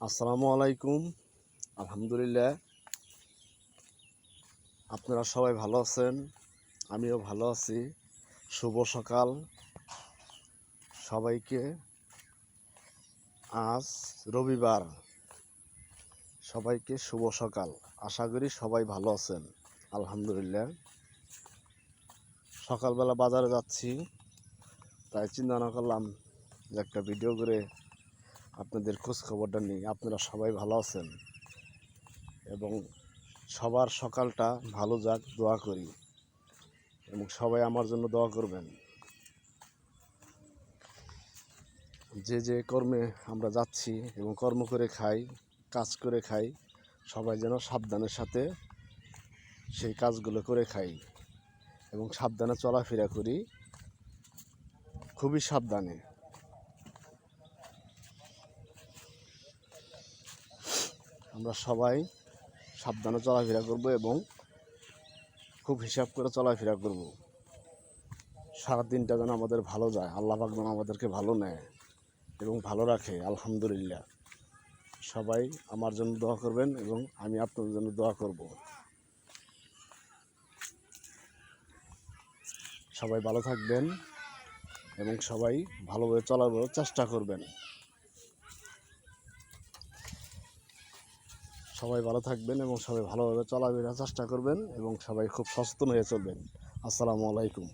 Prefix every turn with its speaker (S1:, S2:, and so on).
S1: আসসালামু আলাইকুম। আলহামদুলিল্লাহ। আপনারা সবাই ভালো আছেন? আমিও ভালো আছি। শুভ সকাল সবাইকে। আজ রবিবার। সবাইকে শুভ সকাল। আশা করি সবাই ভালো আছেন। আলহামদুলিল্লাহ। সকালবেলা বাজারে যাচ্ছি। তাই চিন্তা না করলাম যে একটা ভিডিও করে আপনাদের খোঁজ খবরটা নিই। আপনারা সবাই ভালো আছেন? এবং সবার সকালটা ভালো যাক, দোয়া করি। এবং সবাই আমার জন্য দোয়া করবেন। যে যে কর্মে আমরা যাচ্ছি এবং কর্ম করে খাই, কাজ করে খাই, সবাই যেন সাবধানের সাথে সেই কাজগুলো করে খাই এবং সাবধানে চলাফেরা করি। খুবই সাবধানে। আমরা সবাই সাবধানে চলাফেরা করব এবং খুব হিসাব করে চলাফেরা করব। সারা দিনটা যেন আমাদের ভালো যায়। আল্লাহ পাক যেন আমাদেরকে ভালো নেয় এবং ভালো রাখে। আলহামদুলিল্লাহ। সবাই আমার জন্য দোয়া করবেন এবং আমি আপনাদের জন্য দোয়া করব। সবাই ভালো থাকবেন এবং সবাই ভালোভাবে চলার চেষ্টা করবেন। সবাই ভালো থাকবেন এবং সবাই ভালোভাবে চলাফেরার চেষ্টা করবেন এবং সবাই খুব সচেতন হয়ে চলবেন। আসসালামু আলাইকুম।